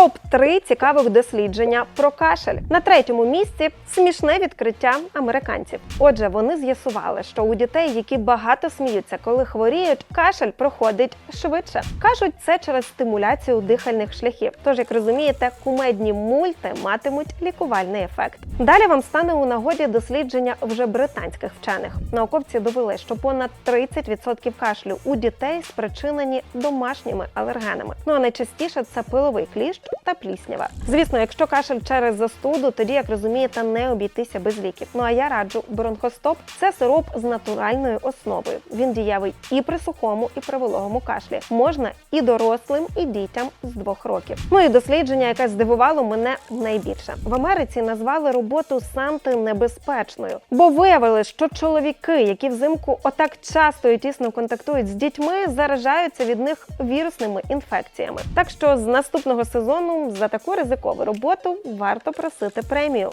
Топ 3 цікавих дослідження про кашель. На третьому місці смішне відкриття американців. Отже, вони з'ясували, що у дітей, які багато сміються, коли хворіють, кашель проходить швидше. кажуть, це через стимуляцію дихальних шляхів. Тож, як розумієте, кумедні мульти матимуть лікувальний ефект. Далі вам стане у нагоді дослідження вже британських вчених. Науковці довели, що понад 30% кашлю у дітей спричинені домашніми алергенами. Ну а найчастіше це пиловий кліщ та пліснява. Звісно, якщо кашель через застуду, тоді, як розумієте, не обійтися без ліків. Ну а я раджу бронхостоп. Це сироп з натуральною основою. Він дієвий і при сухому, і при вологому кашлі. Можна і дорослим, і дітям з двох років. Ну дослідження, яке здивувало мене найбільше в Америці, назвали роботу Санти небезпечною, бо виявили, що чоловіки, які взимку отак часто і тісно контактують з дітьми, заражаються від них вірусними інфекціями. Так що з наступного сезону за таку ризикову роботу варто просити премію.